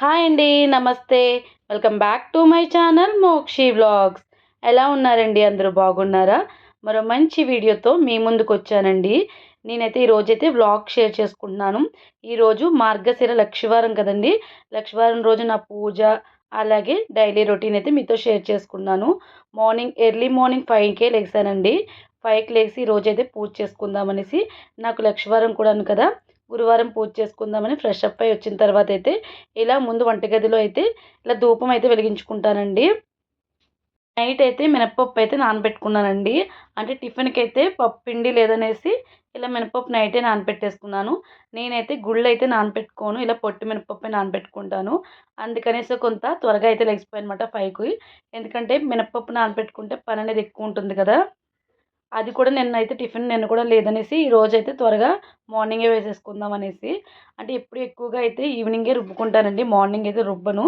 Hi అండి నమస్తే. Welcome back to my channel Mokshi vlogs. ఎలా ఉన్నారండి? అందరూ బాగున్నారా? మరో మంచి వీడియోతో మీ ముందుకు వచ్చానండి. నేనైతే ఈరోజైతే వ్లాగ్ షేర్ చేసుకుంటున్నాను. ఈరోజు మార్గశిర లక్షవారం కదండి. లక్షవారం రోజు నా పూజ అలాగే డైలీ రొటీన్ అయితే మీతో షేర్ చేసుకున్నాను మార్నింగ్ ఎర్లీ మార్నింగ్ ఫైవ్కే లెగిసానండి ఫైవ్కి లేచి ఈరోజైతే పూజ చేసుకుందామనేసి నాకు లక్షవారం కూడాను కదా. గురువారం పూజ చేసుకుందామని ఫ్రెష్ అప్ అయి వచ్చిన తర్వాత అయితే ఇలా ముందు వంటగదిలో అయితే ఇలా ధూపం అయితే వెలిగించుకుంటానండి. నైట్ అయితే మినప్పప్పు అయితే నానబెట్టుకున్నానండి. అంటే టిఫిన్కి అయితే పప్పు పిండి లేదనేసి ఇలా మినపప్పు నైటే నానబెట్టేసుకున్నాను. నేనైతే గుళ్ళు అయితే నానబెట్టుకోను. ఇలా పొట్టి మినపప్పు నానబెట్టుకుంటాను. అందుకనేసి కొంత త్వరగా అయితే లెగిసిపోయానమాట ఫైవ్కి ఎందుకంటే మినపప్పు నానబెట్టుకుంటే పని అనేది ఎక్కువ ఉంటుంది కదా. అది కూడా నిన్నైతే టిఫిన్ నిన్న కూడా లేదనేసి ఈ రోజైతే త్వరగా మార్నింగే వేసేసుకుందాం అనేసి. అంటే ఎప్పుడు ఎక్కువగా అయితే ఈవినింగే రుబ్బుకుంటానండి. మార్నింగ్ అయితే రుబ్బను.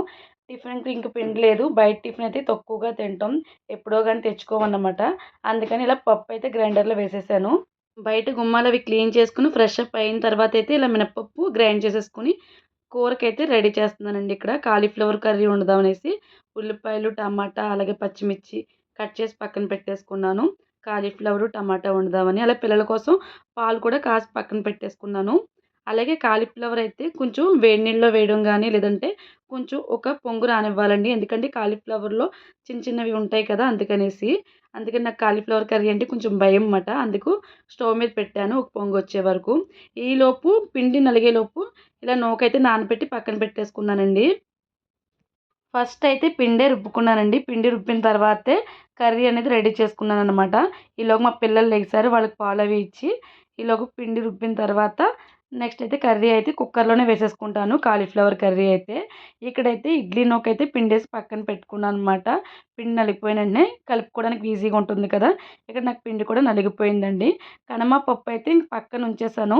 టిఫిన్కి ఇంక పిండి లేదు. బయట టిఫిన్ అయితే తక్కువగా తింటాం. ఎప్పుడో కానీ తెచ్చుకోమన్నమాట. అందుకని ఇలా పప్పు అయితే గ్రైండర్లో వేసేసాను. బయట గుమ్మాలు అవి క్లీన్ చేసుకుని ఫ్రెష్ అప్ అయిన తర్వాత అయితే ఇలా మినపప్పు గ్రైండ్ చేసేసుకుని కూరకైతే రెడీ చేస్తున్నానండి ఇక్కడ. కాలీఫ్లవర్ కర్రీ వండుదామనేసి ఉల్లిపాయలు టమాటా అలాగే పచ్చిమిర్చి కట్ చేసి పక్కన పెట్టేసుకున్నాను. కాలీఫ్లవరు టమాటా వండుదామని. అలా పిల్లల కోసం పాలు కూడా కాసి పక్కన పెట్టేసుకున్నాను. అలాగే కాలీఫ్లవర్ అయితే కొంచెం వేడి నీళ్ళలో వేయడం కానీ లేదంటే కొంచెం ఒక పొంగు రానివ్వాలండి. ఎందుకంటే కాలీఫ్లవర్లో చిన్న చిన్నవి ఉంటాయి కదా అందుకనేసి. అందుకని నాకు కాలీఫ్లవర్ కర్రీ అంటే కొంచెం భయం అన్నమాట. అందుకు స్టవ్ మీద పెట్టాను ఒక పొంగు వచ్చే వరకు. ఈలోపు పిండి నలిగేలోపు ఇలా నూకైతే నానబెట్టి పక్కన పెట్టేసుకున్నానండి. ఫస్ట్ అయితే పిండే రుబ్బుకున్నానండి. పిండి రుబ్బిన తర్వాతే కర్రీ అనేది రెడీ చేసుకున్నాను అనమాట ఈలోగా మా పిల్లలు లెగిసారు వాళ్ళకి పాలు అవి ఇచ్చి ఈలోగా పిండి రుబ్బిన తర్వాత నెక్స్ట్ అయితే కర్రీ అయితే కుక్కర్లోనే వేసేసుకుంటాను కాలీఫ్లవర్ కర్రీ అయితే. ఇక్కడైతే ఇడ్లీ నూకైతే పిండేసి పక్కన పెట్టుకున్నాను అనమాట పిండి నలిగిపోయిన వెంటనే కలుపుకోవడానికి ఈజీగా ఉంటుంది కదా. ఇక్కడ నాకు పిండి కూడా నలిగిపోయిందండి. కనమా పప్పు అయితే ఇంక పక్కన ఉంచేసాను.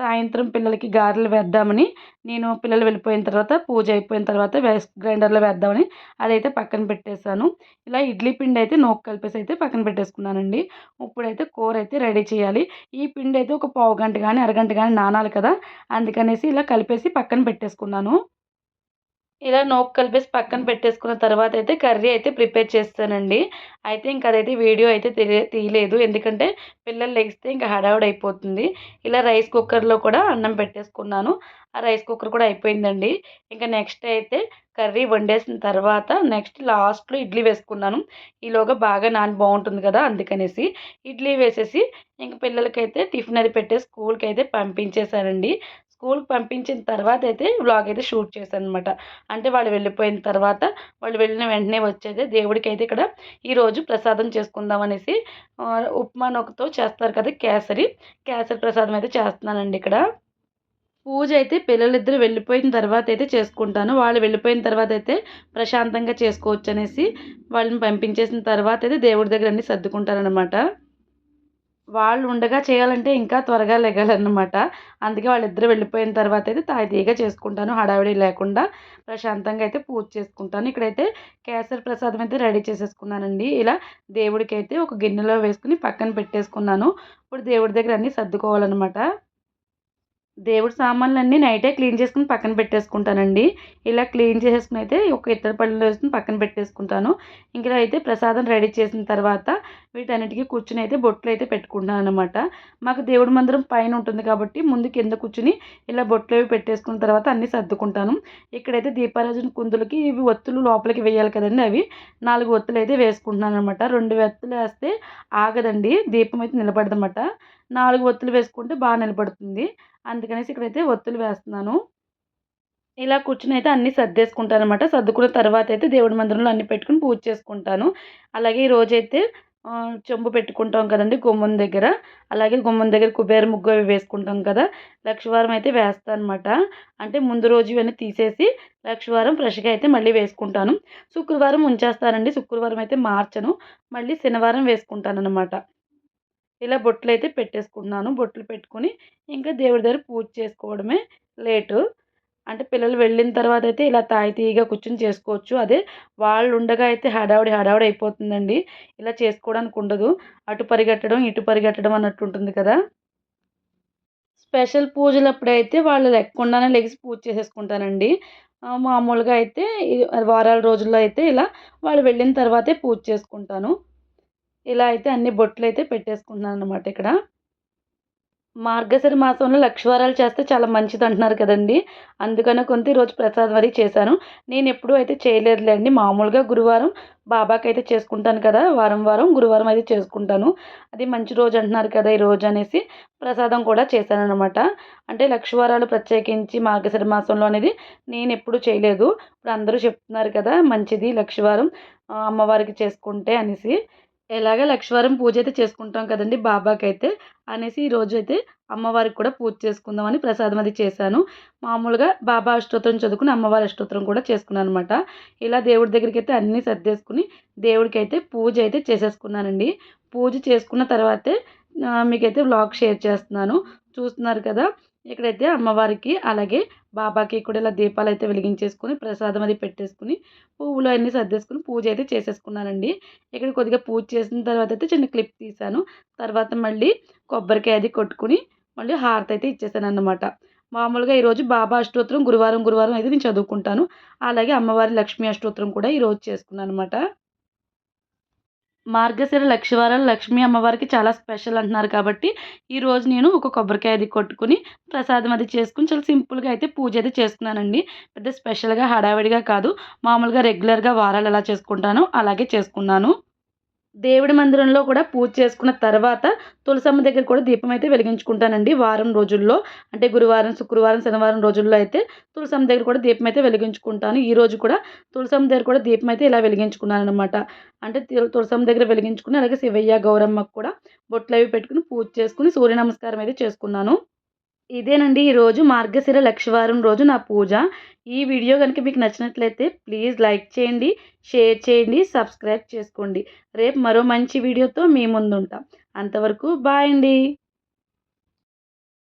సాయంత్రం పిల్లలకి గారెలు వేద్దామని నేను పిల్లలు వెళ్ళిపోయిన తర్వాత పూజ అయిపోయిన తర్వాత వేస్ గ్రైండర్లో వేద్దామని అదైతే పక్కన పెట్టేశాను. ఇలా ఇడ్లీ పిండి అయితే నోకు కలిపేసి అయితే పక్కన పెట్టేసుకున్నానండి. ఇప్పుడైతే కూర అయితే రెడీ చేయాలి. ఈ పిండి అయితే ఒక పావు గంట కానీ అరగంట కానీ నానాలి కదా అందుకనేసి ఇలా కలిపేసి పక్కన పెట్టేసుకున్నాను. ఇలా నోక్ కలిపేసి పక్కన పెట్టేసుకున్న తర్వాత అయితే కర్రీ అయితే ప్రిపేర్ చేస్తానండి. అయితే ఇంక అదైతే వీడియో అయితే తీయలేదు. ఎందుకంటే పిల్లలు లెగిస్తే ఇంకా హడావుడైపోతుంది అయిపోతుంది. ఇలా రైస్ కుక్కర్లో కూడా అన్నం పెట్టేసుకున్నాను. ఆ రైస్ కుక్కర్ కూడా అయిపోయిందండి. ఇంకా నెక్స్ట్ అయితే కర్రీ వండేసిన తర్వాత నెక్స్ట్ లాస్ట్లో ఇడ్లీ వేసుకున్నాను. ఈలోగా బాగా నాని బాగుంటుంది కదా అందుకనేసి ఇడ్లీ వేసేసి ఇంక పిల్లలకైతే టిఫిన్ అది పెట్టేసి స్కూల్కి అయితే పంపించేశానండి స్కూల్కి పంపించిన తర్వాత అయితే వ్లాగ్ అయితే షూట్ చేశాను అనమాట అంటే వాళ్ళు వెళ్ళిపోయిన తర్వాత వాళ్ళు వెళ్ళిన వెంటనే వచ్చేది దేవుడికి అయితే ఇక్కడ ఈరోజు ప్రసాదం చేసుకుందాం అనేసి ఉప్మా నొక్కతో చేస్తారు కదా కేసరి. కేసరి ప్రసాదం అయితే చేస్తున్నానండి ఇక్కడ. పూజ అయితే పిల్లలిద్దరు వెళ్ళిపోయిన తర్వాత అయితే చేసుకుంటాను. వాళ్ళు వెళ్ళిపోయిన తర్వాత అయితే ప్రశాంతంగా చేసుకోవచ్చు అనేసి వాళ్ళని పంపించేసిన తర్వాత అయితే దేవుడి దగ్గర అన్నీ సర్దుకుంటారనమాట వాళ్ళు ఉండగా చేయాలంటే ఇంకా త్వరగా లెగాలన్నమాట. అందుకే వాళ్ళిద్దరు వెళ్ళిపోయిన తర్వాత అయితే తాయితీగా చేసుకుంటాను. హడావిడి లేకుండా ప్రశాంతంగా అయితే పూజ చేసుకుంటాను. ఇక్కడైతే కేసరి ప్రసాదం అయితే రెడీ చేసేసుకున్నానండి. ఇలా దేవుడికి అయితే ఒక గిన్నెలో వేసుకుని పక్కన పెట్టేసుకున్నాను. ఇప్పుడు దేవుడి దగ్గర అన్నీ సర్దుకోవాలన్నమాట. దేవుడి సామాన్లన్నీ నైటే క్లీన్ చేసుకుని పక్కన పెట్టేసుకుంటానండి. ఇలా క్లీన్ చేసేసుకుని అయితే ఒక ఇత్తడి పళ్ళలో వేసుకుని పక్కన పెట్టేసుకుంటాను. ఇంకా అయితే ప్రసాదం రెడీ చేసిన తర్వాత వీటన్నిటికీ కూర్చుని అయితే బొట్లు అయితే పెట్టుకుంటాను అనమాట మాకు దేవుడి మందిరం పైన ఉంటుంది కాబట్టి ముందు కింద కూర్చుని ఇలా బొట్లు అవి పెట్టేసుకున్న తర్వాత అన్నీ సర్దుకుంటాను. ఇక్కడైతే దీపారాజన కుందులకి ఇవి ఒత్తులు లోపలికి వేయాలి కదండి అవి. నాలుగు ఒత్తులు అయితే వేసుకుంటున్నాను అనమాట రెండు ఒత్తులు వేస్తే ఆగదండి. దీపం అయితే నిలబడదన్నమాట. నాలుగు ఒత్తులు వేసుకుంటే బాగా నిలబడుతుంది. అందుకనేసి ఇక్కడైతే ఒత్తులు వేస్తున్నాను. ఇలా కూర్చుని అయితే అన్నీ సర్దేసుకుంటాను అనమాట సర్దుకున్న తర్వాత అయితే దేవుడి మందిరంలో అన్ని పెట్టుకుని పూజ చేసుకుంటాను. అలాగే ఈ రోజైతే చెంబు పెట్టుకుంటాం కదండి గుమ్మం దగ్గర. అలాగే గుమ్మం దగ్గర కుబేర ముగ్గు అవి వేసుకుంటాం కదా లక్షవారం అయితే వేస్తాను అనమాట అంటే ముందు రోజు ఇవన్నీ తీసేసి లక్షవారం ఫ్రెష్గా అయితే మళ్ళీ వేసుకుంటాను. శుక్రవారం ఉంచేస్తానండి. శుక్రవారం అయితే మార్చను. మళ్ళీ శనివారం వేసుకుంటాను అనమాట ఇలా బొట్లు అయితే పెట్టేసుకుంటున్నాను. బొట్లు పెట్టుకుని ఇంకా దేవుడి దగ్గర పూజ చేసుకోవడమే లేటు. అంటే పిల్లలు వెళ్ళిన తర్వాత అయితే ఇలా తాయితీగా కూర్చొని చేసుకోవచ్చు. అదే వాళ్ళు ఉండగా అయితే హడావుడి హడావుడి అయిపోతుందండి. ఇలా చేసుకోవడానికి ఉండదు. అటు పరిగెట్టడం ఇటు పరిగెట్టడం అన్నట్టు ఉంటుంది కదా. స్పెషల్ పూజలప్పుడైతే వాళ్ళు లెక్కకుండానే లెగిసి పూజ చేసేసుకుంటానండి మామూలుగా అయితే వారాల రోజుల్లో అయితే ఇలా వాళ్ళు వెళ్ళిన తర్వాతే పూజ చేసుకుంటాను. ఇలా అయితే అన్ని బొట్లు అయితే పెట్టేసుకుంటున్నాను అనమాట ఇక్కడ. మార్గశిర మాసంలో లక్షవారాలు చేస్తే చాలా మంచిది అంటున్నారు కదండి. అందుకనే కొంత ఈరోజు ప్రసాదం అది చేశాను. నేను ఎప్పుడూ అయితే చేయలేదులేండి మామూలుగా గురువారం బాబాకి అయితే చేసుకుంటాను కదా వారం వారం గురువారం అయితే చేసుకుంటాను. అది మంచి రోజు అంటున్నారు కదా ఈ రోజు అనేసి ప్రసాదం కూడా చేశాను అనమాట అంటే లక్షవారాలు ప్రత్యేకించి మార్గశిర మాసంలో అనేది నేను ఎప్పుడు చేయలేదు. ఇప్పుడు అందరూ చెప్తున్నారు కదా మంచిది లక్షవారం అమ్మవారికి చేసుకుంటే అనేసి. ఎలాగ లక్షవారం పూజ అయితే చేసుకుంటాం కదండి బాబాకి అయితే అనేసి ఈరోజు అయితే అమ్మవారికి కూడా పూజ చేసుకుందామని ప్రసాదం అది చేశాను. మామూలుగా బాబా అష్టోత్తరం చదువుకుని అమ్మవారి అష్టోత్తరం కూడా చేసుకున్నాను అనమాట ఇలా దేవుడి దగ్గరికి అయితే అన్నీ సర్దేసుకుని దేవుడికి అయితే పూజ అయితే చేసేసుకున్నానండి. పూజ చేసుకున్న తర్వాతే మీకైతే వ్లాగ్ షేర్ చేస్తున్నాను. చూస్తున్నారు కదా ఇక్కడైతే అమ్మవారికి అలాగే బాబాకి కూడా ఇలా దీపాలు అయితే వెలిగించేసుకుని ప్రసాదం అది పెట్టేసుకుని పువ్వులు అన్నీ సర్దేసుకుని పూజ అయితే చేసేసుకున్నానండి. ఇక్కడ కొద్దిగా పూజ చేసిన తర్వాత అయితే చిన్న క్లిప్ తీశాను. తర్వాత మళ్ళీ కొబ్బరికాయ అది కొట్టుకుని మళ్ళీ హారతి అయితే ఇచ్చేసాను అన్నమాట మామూలుగా ఈరోజు బాబా అష్టోత్తరం గురువారం గురువారం అయితే నేను చదువుకుంటాను. అలాగే అమ్మవారి లక్ష్మీ అష్టోత్తరం కూడా ఈరోజు చేసుకున్నాను అనమాట మార్గశిర లక్షవారాలు లక్ష్మీ అమ్మవారికి చాలా స్పెషల్ అంటున్నారు కాబట్టి ఈరోజు నేను ఒక కొబ్బరికాయ అది కొట్టుకుని ప్రసాదం అది చేసుకుని చాలా సింపుల్గా అయితే పూజ అయితే చేసుకున్నానండి. పెద్ద స్పెషల్గా హడావిడిగా కాదు. మామూలుగా రెగ్యులర్గా వారాలు ఎలా చేసుకుంటానో. అలాగే చేసుకున్నాను. దేవుడి మందిరంలో కూడా పూజ చేసుకున్న తర్వాత తులసమ్మ దగ్గర కూడా దీపం అయితే వెలిగించుకుంటానండి. వారం రోజుల్లో అంటే గురువారం శుక్రవారం శనివారం రోజుల్లో అయితే తులసమ్మ దగ్గర కూడా దీపం అయితే వెలిగించుకుంటాను. ఈ రోజు కూడా తులసమ్మ దగ్గర కూడా దీపం అయితే ఇలా వెలిగించుకున్నాను అనమాట అంటే తులసమ్మ దగ్గర వెలిగించుకుని అలాగే శివయ్య గౌరమ్మకు కూడా బొట్లు అవి పెట్టుకుని పూజ చేసుకుని సూర్య నమస్కారం అయితే చేసుకున్నాను. ఇదేనండి ఈరోజు మార్గశిర లక్షవారం రోజు నా పూజ. ఈ వీడియో కనుక మీకు నచ్చినట్లయితే ప్లీజ్ లైక్ చేయండి షేర్ చేయండి సబ్స్క్రైబ్ చేసుకోండి. రేపు మరో మంచి వీడియోతో మీ ముందు ఉంటాం అంతవరకు బాయ్ అండి.